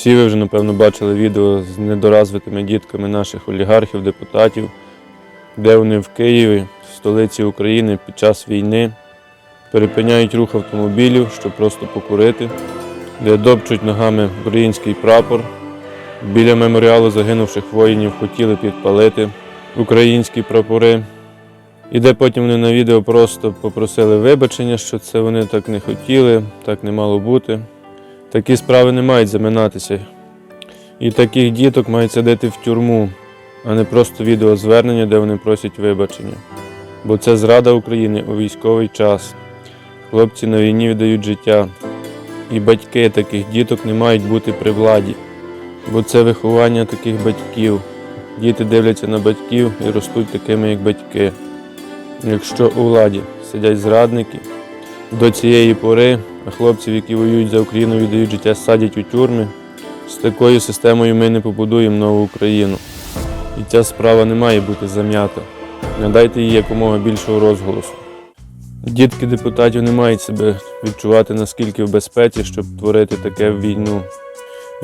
Всі ви вже, напевно, бачили відео з недоразвитими дітками наших олігархів, депутатів, де вони в Києві, столиці України, під час війни перепиняють рух автомобілів, щоб просто покурити, де допчуть ногами український прапор. Біля меморіалу загинувших воїнів хотіли підпалити українські прапори. І де потім вони на відео просто попросили вибачення, що це вони так не хотіли, так не мало бути. Такі справи не мають заминатися. І таких діток мають садити в тюрму, а не просто відеозвернення, де вони просять вибачення. Бо це зрада України у військовий час. Хлопці на війні віддають життя. І батьки таких діток не мають бути при владі, бо це виховання таких батьків. Діти дивляться на батьків і ростуть такими, як батьки. Якщо у владі сидять зрадники, до цієї пори хлопців, які воюють за Україну, віддають життя, садять у тюрми. З такою системою ми не побудуємо нову Україну. І ця справа не має бути зам'ята. Надайте їй якомога більшого розголосу. Дітки депутатів не мають себе відчувати наскільки в безпеці, щоб творити таке війну.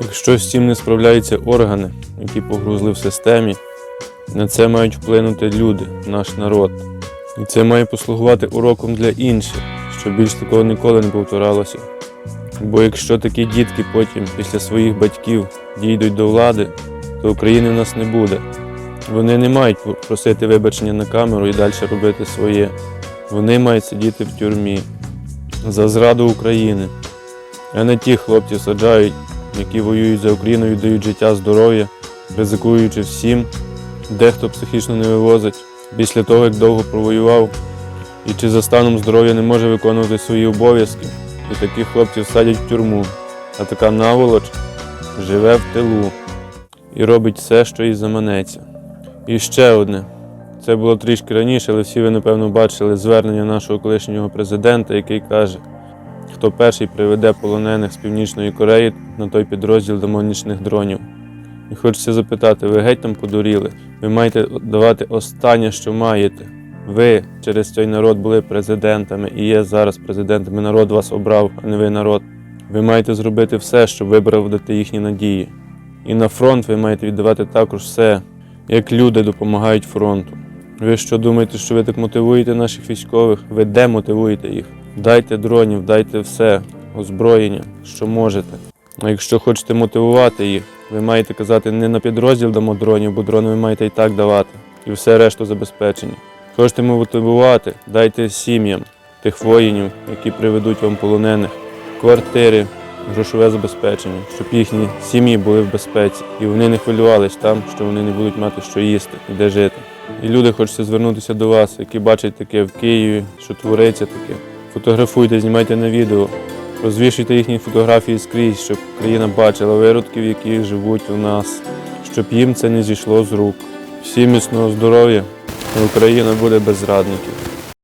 Якщо з цим не справляються органи, які погрузли в системі, на це мають вплинути люди, наш народ. І це має послугувати уроком для інших, щоб більш такого ніколи не повторалося. Бо якщо такі дітки потім після своїх батьків дійдуть до влади, то України в нас не буде. Вони не мають просити вибачення на камеру і далі робити своє. Вони мають сидіти в тюрмі за зраду України. А не ті хлопці саджають, які воюють за Україну, віддають життя, здоров'я, ризикуючи всім, дехто психічно не вивозить після того, як довго провоював і чи за станом здоров'я не може виконувати свої обов'язки. І таких хлопців садять в тюрму. А така наволоч живе в тилу і робить все, що їй заманеться. І ще одне. Це було трішки раніше, але всі ви, напевно, бачили звернення нашого колишнього президента, який каже, хто перший приведе полонених з Північної Кореї на той підрозділ демонічних дронів. І хочеться запитати, ви геть там подуріли? Ви маєте давати останнє, що маєте. Ви через цей народ були президентами і є зараз президентами. Народ вас обрав, а не ви народ. Ви маєте зробити все, щоб виправдати їхні надії. І на фронт ви маєте віддавати також все, як люди допомагають фронту. Ви що думаєте, що ви так мотивуєте наших військових? Ви демотивуєте їх. Дайте дронів, дайте все, озброєння, що можете. А якщо хочете мотивувати їх, ви маєте казати не на підрозділ дамо дронів, бо дрони ви маєте і так давати, і все решту забезпечення. Хочете мотивувати, дайте сім'ям тих воїнів, які приведуть вам полонених, квартири, грошове забезпечення, щоб їхні сім'ї були в безпеці, і вони не хвилювались там, що вони не будуть мати що їсти і де жити. І люди хочеться звернутися до вас, які бачать таке в Києві, що твориться таке. Фотографуйте, знімайте на відео, розвішуйте їхні фотографії скрізь, щоб країна бачила виродків, які живуть у нас, щоб їм це не зійшло з рук. Всім міцного здоров'я, Україна буде без зрадників.